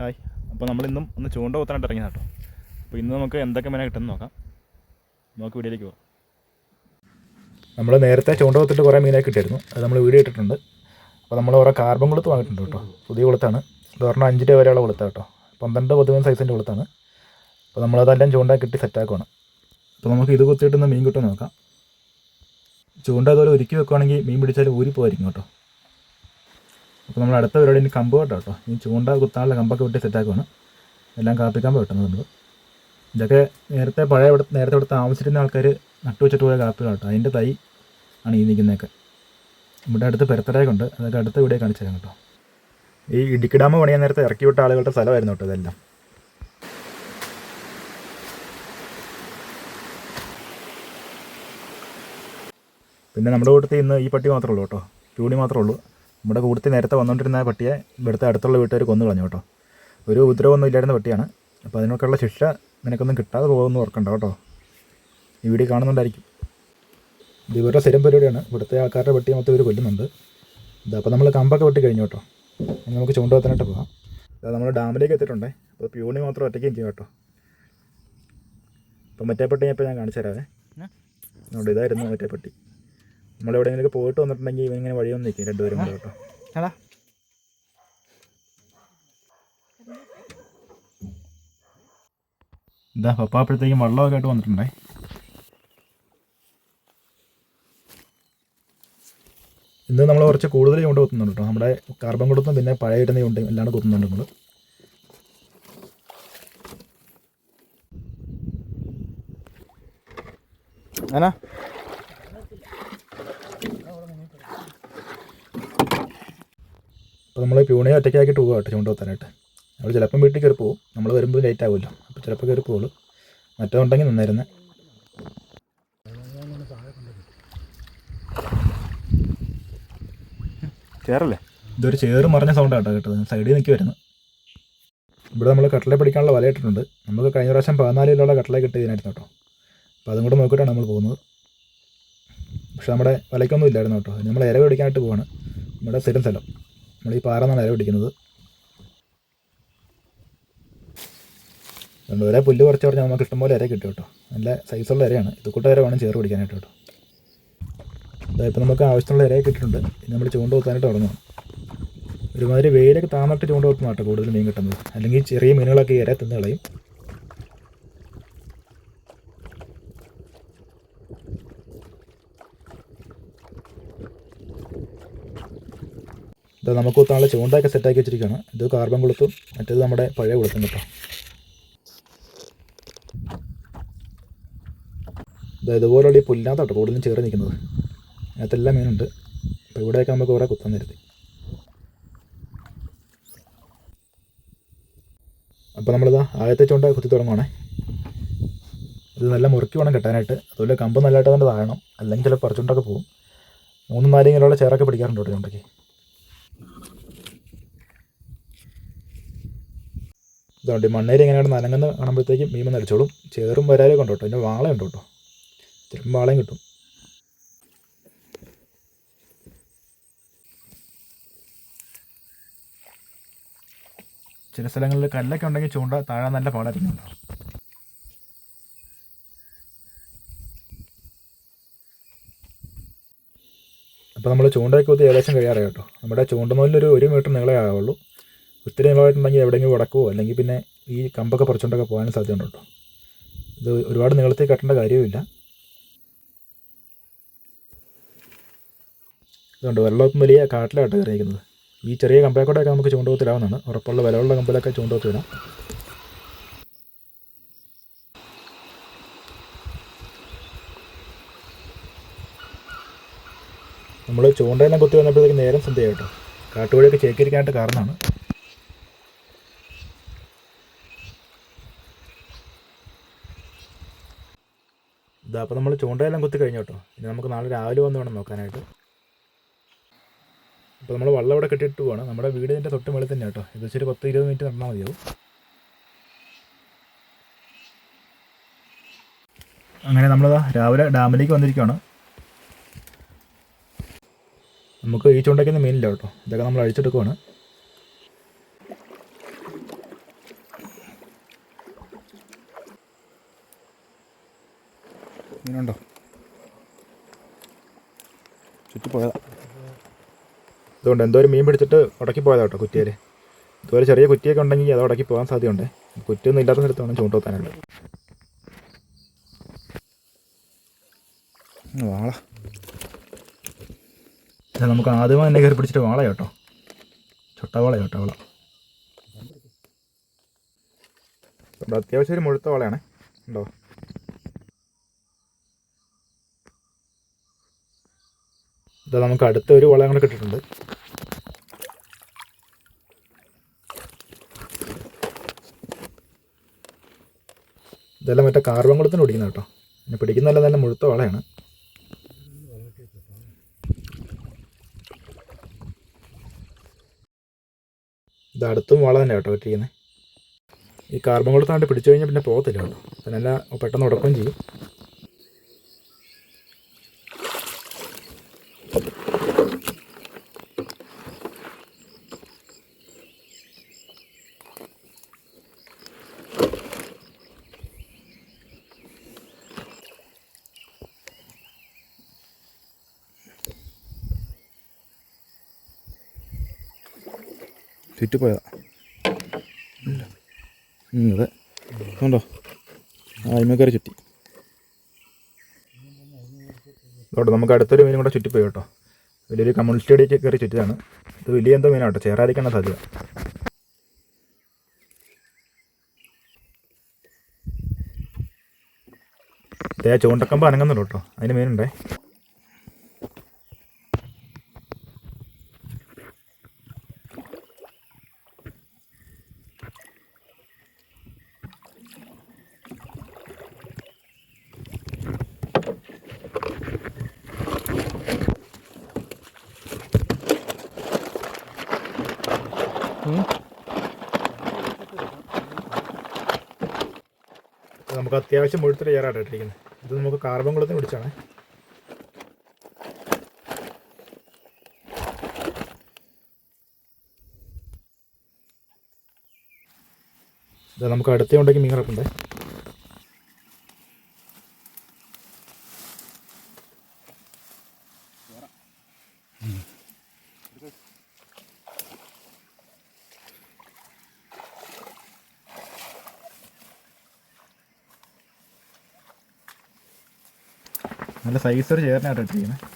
Hi. അപ്പോൾ നമ്മളിന്നും ഒന്ന് ചൂണ്ട കുത്താനായിട്ട് ഇറങ്ങി കേട്ടോ അപ്പോൾ ഇന്ന് നമുക്ക് എന്തൊക്കെ മീനെ കിട്ടുമെന്ന് നോക്കാം. നമുക്ക് വീഡിയോയിലേക്ക് പോകാം. നമ്മൾ നേരത്തെ ചൂണ്ട കുത്തിട്ട് കുറേ മീനെ കിട്ടിയിരുന്നു. അത് നമ്മൾ വീഡിയോ ഇട്ടിട്ടുണ്ട്. അപ്പോൾ നമ്മൾ ഓരോ കാർബൺ കൊളുത്ത് വാങ്ങിയിട്ടുണ്ട് കേട്ടോ. പുതിയ കൊളുത്താണ്. ഇത് പറഞ്ഞാൽ അഞ്ച് രൂപ വരെയുള്ള കൊളുത്താണ് കേട്ടോ. പന്ത്രണ്ട് പതിമൂന്ന് സൈസിന്റെ കൊളുത്താണ്. അപ്പോൾ നമ്മളതെല്ലാം ചൂണ്ട കിട്ടി സെറ്റാക്കുവാണ് അപ്പോൾ നമുക്ക് ഇത് കുത്തിയിട്ടൊന്ന് മീൻ കിട്ടുമെന്ന് നോക്കാം. ചൂണ്ട അതുപോലെ ഒരുക്കി വെക്കുവാണെങ്കിൽ മീൻ പിടിച്ചാൽ ഊരി പോകായിരിക്കും കേട്ടോ. അപ്പോൾ നമ്മൾ അടുത്ത പരിപാടി ഇനി കമ്പ് കേട്ടോ കേട്ടോ. ഈ ചൂണ്ട കുത്താനുള്ള കമ്പൊക്കെ വെട്ടി സെറ്റാക്കുവാണ് എല്ലാം കാപ്പിക്കമ്പ് കിട്ടുന്നത് നമ്മൾ ഇതൊക്കെ നേരത്തെ പഴയ ഇവിടെ നേരത്തെ ഇവിടെ താമസിച്ചിരുന്ന ആൾക്കാർ നട്ടു വെച്ചിട്ട് പോയ കാപ്പികൾ കേട്ടോ. അതിന്റെ തൈ ആണ് ഈ നിൽക്കുന്നതൊക്കെ ഇവിടെ അടുത്ത് പെരത്തടയൊക്കെ ഉണ്ട്. അതൊക്കെ അടുത്ത വീഡിയോ കാണിച്ചു തരാം കേട്ടോ. ഈ ഇടുക്കി ഡാം പണിയാൻ നേരത്തെ ഇറക്കി വിട്ട ആളുകളുടെ സ്ഥലമായിരുന്നു കേട്ടോ ഇതെല്ലാം. പിന്നെ നമ്മുടെ കൂട്ടത്തിൽ ഇന്ന് ഈ പട്ടി മാത്രമേ ഉള്ളൂ കേട്ടോ. ചൂടി മാത്രമേ ഉള്ളൂ. നമ്മുടെ കൂട്ടത്തിൽ നേരത്തെ വന്നുകൊണ്ടിരുന്ന പട്ടിയെ ഇവിടുത്തെ അടുത്തുള്ള വീട്ടുകാർ കൊന്നു കളഞ്ഞു കേട്ടോ. ഒരു ഉപദ്രവമൊന്നും ഇല്ലായിരുന്ന പട്ടിയാണ്. അപ്പോൾ അതിനൊക്കെയുള്ള ശിക്ഷ നിനക്കൊന്നും കിട്ടാതെ പോകുമെന്ന് ഓർക്കണ്ട കേട്ടോ. ഈ വീഡിയോ കാണുന്നുണ്ടായിരിക്കും. ഇത് ഇവരുടെ സ്ഥിരം പരിപാടിയാണ്. ഇവിടുത്തെ ആൾക്കാരുടെ പട്ടിയെ മൊത്തം ഇവർ കൊല്ലുന്നുണ്ട്. ഇത് അപ്പോൾ നമ്മൾ കമ്പൊക്കെ വെട്ടി കഴിഞ്ഞു കേട്ടോ. ഇനി നമുക്ക് ചൂണ്ടുവത്തനായിട്ട് പോകാം. അത് നമ്മൾ ഡാമിലേക്ക് എത്തിയിട്ടുണ്ടേ. അപ്പോൾ പ്യൂണി മാത്രം ഒറ്റയ്ക്കും ചെയ്യും കേട്ടോ. അപ്പോൾ മറ്റേ പട്ടി ഇപ്പോൾ ഞാൻ കാണിച്ചു തരാവേ. അതുകൊണ്ട് ഇതായിരുന്നു മറ്റേ പട്ടി. നമ്മൾ എവിടെയെങ്കിലും പോയിട്ട് വന്നിട്ടുണ്ടെങ്കിൽ ഇവനിങ്ങനെ ഇങ്ങനെ വഴി വന്ന് നിൽക്കും രണ്ടുപേരും കൂടെ കേട്ടോ. എടാ. ഇതാ പപ്പ അപ്പോഴത്തേക്കും വെള്ളമൊക്കെ ആയിട്ട് വന്നിട്ടുണ്ടേ? ഇന്ന് നമ്മൾ കുറച്ച് കൂടുതൽ ചൂണ്ട കുത്തുന്നുണ്ട് കേട്ടോ. നമ്മുടെ കാർബൺ കൊടുത്തും പിന്നെ പഴയ ഇടുന്ന ചൂണ്ടയും എല്ലാം കുത്തുന്നുണ്ട് നമ്മൾ എന്നാ അപ്പോൾ നമ്മൾ പ്യൂണിയെ ഒറ്റയ്ക്കാക്കിയിട്ട് പോകും കേട്ടോ ചൂണ്ട കുത്താനായിട്ട്. അവൾ ചിലപ്പം വീട്ടിൽ കയറി പോകും നമ്മൾ വരുമ്പോൾ ലേറ്റ് ആവുമല്ലോ. അപ്പോൾ ചിലപ്പോൾ കയറി പോകുള്ളൂ മറ്റോണ്ടെങ്കിൽ നിന്നായിരുന്നേ ചേറല്ലേ ഇതൊരു ചേറ് മറിഞ്ഞ സൗണ്ടാണ് കേട്ടോ കേട്ടത്. സൈഡിൽ നിൽക്കി വരുന്നത് ഇവിടെ നമ്മൾ കട്ടലെ പിടിക്കാനുള്ള വല ഇട്ടിട്ടുണ്ട്. നമുക്ക് കഴിഞ്ഞ പ്രാവശ്യം പതിനാല് കിലോയുള്ള കട്ടല കിട്ടി ഇതിനായിരുന്നു കേട്ടോ. അപ്പോൾ അതും കൂടെ നോക്കിയിട്ടാണ് നമ്മൾ പോകുന്നത്. പക്ഷെ നമ്മുടെ വലയ്ക്കൊന്നും ഇല്ലായിരുന്നു കേട്ടോ. നമ്മൾ ഇര പിടിക്കാനായിട്ട് പോവാണ്. നമ്മുടെ സ്ഥിരം സ്ഥലം. നമ്മൾ ഈ പാറ നിന്നാണ് ഇര പിടിക്കുന്നത്? അതുകൊണ്ട് പുല്ല് കുറച്ച് പറഞ്ഞാൽ നമുക്ക് ഇഷ്ടംപോലെ ഇര കിട്ടും കേട്ടോ. നല്ല സൈസുള്ള ഇരയാണ് ഇത് കൂട്ട ഇര വേണം ചേർ പിടിക്കാനായിട്ട് കേട്ടോ. ഇപ്പോൾ നമുക്ക് ആവശ്യമുള്ള ഇരയെ കിട്ടിയിട്ടുണ്ട്. ഇനി നമ്മൾ ചൂണ്ട കുത്താനായിട്ട് തുടങ്ങും. ഒരുമാതിരി വെയിലൊക്കെ താന്നിട്ട് ചൂണ്ട കുത്തുന്ന കേട്ടോ കൂടുതൽ മീൻ കിട്ടുന്നത്. അല്ലെങ്കിൽ ചെറിയ മീനുകളൊക്കെ ഇര തിന്ന് കളയും. ഇത് നമുക്ക് കുത്താനുള്ള ചൂണ്ടയൊക്കെ സെറ്റാക്കി വെച്ചിരിക്കുകയാണ് ഇത് കാർബൺ കൊളുത്തും മറ്റേത് നമ്മുടെ പഴയ കൊളുത്തും കേട്ടോ. ഇത് ഇതുപോലുള്ള ഈ പുല്ലാത്തോട്ടോ കൂടുതലും ചേർന്ന് നിൽക്കുന്നത്. അതിനകത്തെല്ലാം മീനുണ്ട്. അപ്പോൾ ഇവിടെയൊക്കെ നമുക്ക് കുറേ കുത്താൻ നിർത്തി അപ്പോൾ നമ്മളിതാ ആദ്യത്തെ ചൂണ്ട കുത്തി തുടങ്ങുവാണേ. ഇത് നല്ല മുറുക്കി വേണം കെട്ടാനായിട്ട്. അതുപോലെ കമ്പ് നല്ലതായിട്ട് തന്നെ താഴണം. അല്ലെങ്കിൽ ചില പറിച്ചുകൊണ്ടൊക്കെ പോകും. മൂന്നും നാലും കിലോയുള്ള ചേറൊക്കെ പിടിക്കാറുണ്ട് കേട്ടോ ചൂണ്ടയ്ക്ക്. ഇതുകൊണ്ട് മണ്ണേരി എങ്ങനെയാണ് നനങ്ങുന്ന കാണുമ്പോഴത്തേക്കും മീൻ നടിച്ചോളും ചേറും വരാലും ഉണ്ട് കേട്ടോ ഇതിന്റെ വാളയുണ്ട് കേട്ടോ ചിലപ്പം വാളയും കിട്ടും. ചില സ്ഥലങ്ങളിൽ കല്ലൊക്കെ ഉണ്ടെങ്കിൽ ചൂണ്ട താഴെ നല്ല പാടായിരിക്കും അപ്പോൾ നമ്മൾ ചൂണ്ടയൊക്കെ കുത്തി ഏകദേശം കഴിയാറായി കേട്ടോ. നമ്മുടെ ചൂണ്ടനൂലിലൊരു ഒരു മീറ്റർ നീളേ ആവുള്ളൂ. ഒത്തിരി നീളമായിട്ടുണ്ടെങ്കിൽ എവിടെയെങ്കിലും ഉടക്കുമോ അല്ലെങ്കിൽ പിന്നെ ഈ കമ്പൊക്കെ പറിച്ചുകൊണ്ടൊക്കെ പോകാനും സാധ്യതയുണ്ട്? കേട്ടോ ഇത് ഒരുപാട് നീളത്തിൽ കെട്ടേണ്ട കാര്യവുമില്ല. ഇതുകൊണ്ട് വെള്ളം വലിയ കാട്ടിലായിട്ട് കയറിയിരിക്കുന്നത്. ഈ ചെറിയ കമ്പേക്കൂടെയൊക്കെ നമുക്ക് ചൂണ്ടുപോത്തിടാവുന്നതാണ് ഉറപ്പുള്ള വിലയുള്ള കമ്പിലൊക്കെ ചൂണ്ടുപോത്തിടാം നമ്മൾ ചൂണ്ടയെല്ലാം കുത്തി വന്നപ്പോഴത്തേക്ക് നേരം സന്ധ്യ കേട്ടോ. കാട്ടുവഴിയൊക്കെ ചേക്കിരിക്കാനായിട്ട് കാരണമാണ്. ഇതാ അപ്പോൾ നമ്മൾ ചൂണ്ടയെല്ലാം കുത്തി കഴിഞ്ഞു കേട്ടോ. ഇനി നമുക്ക് നാളെ രാവിലെ വന്ന് വേണം നോക്കാനായിട്ട്. അപ്പോൾ നമ്മൾ വള്ളം ഇവിടെ കെട്ടിയിട്ട് പോവാണ്. നമ്മുടെ വീടിന്റെ തൊട്ട് മുകളിൽ തന്നെ കേട്ടോ. ഇത് വെച്ചൊരു പത്ത് ഇരുപത് മിനിറ്റ് നടന്നാൽ മതിയാവും. അങ്ങനെ നമ്മൾ രാവിലെ ഡാമിലേക്ക് വന്നിരിക്കുകയാണ് നമുക്ക് ഈ ചൂണ്ടയ്ക്കൊന്നും മീനില്ല കേട്ടോ. ഇതൊക്കെ നമ്മൾ അഴിച്ചെടുക്കുവാണ്. മീനുണ്ടോ? ചുറ്റിപ്പോയതാ. അതുകൊണ്ട് എന്തോ ഒരു മീൻ പിടിച്ചിട്ട് ഉടക്കി പോയതാ കേട്ടോ കുറ്റിയിൽ ഇതുപോലെ ചെറിയ കുറ്റിയൊക്കെ ഉണ്ടെങ്കിൽ അത് ഉടക്കി പോകാൻ സാധ്യതയുണ്ട്. കുറ്റിയൊന്നും ഇല്ലാത്ത സ്ഥലത്ത് വേണം ചൂണ്ടോത്താനുണ്ട് വാള. നമുക്ക് ആദ്യമായി തന്നെ കയറി പിടിച്ചിട്ട് വാള കേട്ടോ. ചൊട്ടവാള ചൊട്ടവാള. വള അത്യാവശ്യം ഒരു മുഴുത്ത വാളയാണേ. ഉണ്ടോ? ഇതാ നമുക്ക് അടുത്ത ഒരു വളം കൂടെ കിട്ടിയിട്ടുണ്ട്. ഇതെല്ലാം മറ്റേ കാർബൺ കുളത്തിന് പിടിക്കുന്ന കേട്ടോ. പിന്നെ പിടിക്കുന്നതല്ല നല്ല മുഴുത്ത വളയാണ്. ഇത് അടുത്തും വള തന്നെ കേട്ടോ കിട്ടിയിരിക്കുന്നത് ഈ കാർബൺ കൊടുത്താണ്ട് പിടിച്ചു കഴിഞ്ഞാൽ പിന്നെ പോകത്തില്ല കേട്ടോ. നല്ല പെട്ടെന്ന് ഉടക്കുകയും ചെയ്യും. ചുറ്റിപ്പോയതാ. ഉം, അതെ. കണ്ടോ? ആയിമ കയറി ചുറ്റി. ഇതോട്ടെ നമുക്ക് അടുത്തൊരു മീനും കൂടെ ചുറ്റിപ്പോയി കേട്ടോ. വലിയൊരു കമ്മ്യൂണിസ്റ്റ് അടിയൊക്കെ കയറി ചുറ്റിയതാണ്. ഇത് വലിയ എന്തോ മീനാട്ടോ ചേറാതിരിക്കാനുള്ള സാധ്യത. ഇതേ ചൂണ്ടക്കമ്പ് അനങ്ങുന്നുള്ളൂ കേട്ടോ. അതിന് മീനുണ്ടേ. നമുക്ക് അത്യാവശ്യം മുഴുത്തൊരു ചേറാട്ടോ ഇട്ടിരിക്കുന്നത്. ഇത് നമുക്ക് കാർബൺ കുളത്തിന് പിടിച്ചാണ് ഇത് നമുക്ക് അടുത്ത ഉണ്ടെങ്കിൽ മീൻ നല്ല സൈസ് ഒരു ചേറിനാട്ടോ ഇട്ടിരിക്കുന്നത്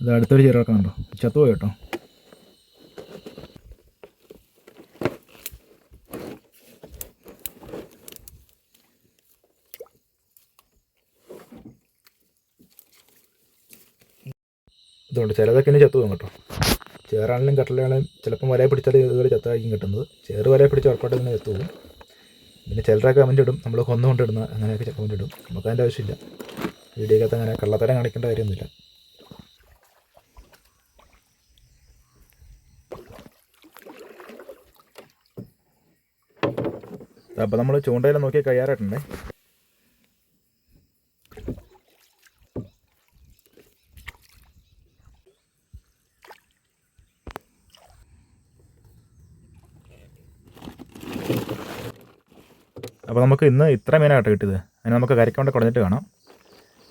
ഇത് അടുത്തൊരു ചേരൊക്കെ ഉണ്ടോ ചത്തുപോയി കേട്ടോ. ഇതുകൊണ്ട് ചിലതൊക്കെ ഇനി ചത്തു പോകും കേട്ടോ. ചേറാണെങ്കിലും കട്ടലാണെങ്കിലും ചിലപ്പം വലയെ പിടിച്ചാൽ ഇതുപോലെ ചത്തായിരിക്കും കിട്ടുന്നത്. ചേറ് വലയെ പിടിച്ച് ഉറപ്പായിട്ട് തന്നെ ചത്തു പോകും പിന്നെ ചിലരൊക്കെ കമന്റ് ഇടും. നമ്മൾ കൊന്നുകൊണ്ടിടുന്ന അങ്ങനെയൊക്കെ കമന്റ് ഇടും. നമുക്ക് അതിന്റെ ആവശ്യമില്ല. വീഡിയോക്കകത്ത് അങ്ങനെ കള്ളത്തരം കാണിക്കേണ്ട കാര്യമൊന്നുമില്ല. അപ്പോൾ നമ്മൾ ചൂണ്ടയിൽ നോക്കി കഴിയാറായിട്ടുണ്ടേ അപ്പോൾ നമുക്ക് ഇന്ന് ഇത്ര മീനായിട്ട് കിട്ടിയത്. അതിന് നമുക്ക് കരക്കൊണ്ട് കുടഞ്ഞിട്ട് കാണാം.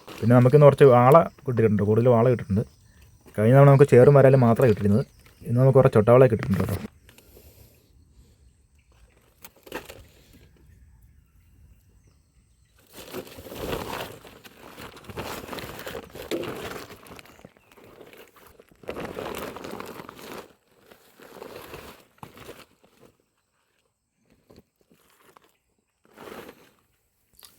പിന്നെ നമുക്കിന്ന് കുറച്ച് വാള കിട്ടിയിട്ടുണ്ട്. കൂടുതൽ വാള കിട്ടിയിട്ടുണ്ട്. കഴിഞ്ഞ തവണ നമുക്ക് ചേറും വരാലും മാത്രമേ കിട്ടിയിരുന്നത്. ഇന്ന് നമുക്ക് കുറച്ച് ചൊട്ടവാളെ കിട്ടിയിട്ടുണ്ട് കേട്ടോ.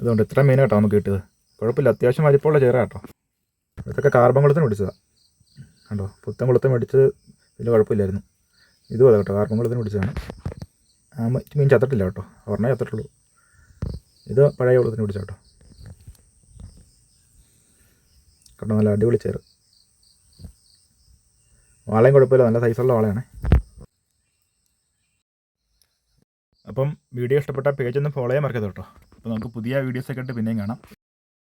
അതുകൊണ്ട് ഇത്ര മീൻ കേട്ടോ നമുക്ക് കിട്ടിയത്. കുഴപ്പമില്ല അത്യാവശ്യം വലിപ്പമുള്ള ചേര കേട്ടോ. ഇതൊക്കെ കാർബൺ കുളത്തിന് പിടിച്ചതാണ് കണ്ടോ പുത്തൻ കുളത്തിന് മേടിച്ചത് വലിയ കുഴപ്പമില്ലായിരുന്നു. ഇതും അതെ കേട്ടോ കാർബൺ കുളത്തിന് പിടിച്ചതാണ്. ആ മീൻ ചത്തിട്ടില്ല കേട്ടോ. ഒരെണ്ണേ ചത്തിട്ടുള്ളൂ. ഇത് പഴയ കുളത്തിന് പിടിച്ച കേട്ടോ. കേട്ടോ നല്ല അടിപൊളി ചേറ് വാളയും കുഴപ്പമില്ല നല്ല സൈസുള്ള വാളയാണ്. അപ്പം വീഡിയോ ഇഷ്ടപ്പെട്ട ഒന്ന് ഫോളോ ചെയ്യാൻ മറക്കരുത് കേട്ടോ. നമുക്ക് പുതിയ വീഡിയോസൊക്കെ ആയിട്ട് പിന്നെയും കാണാം.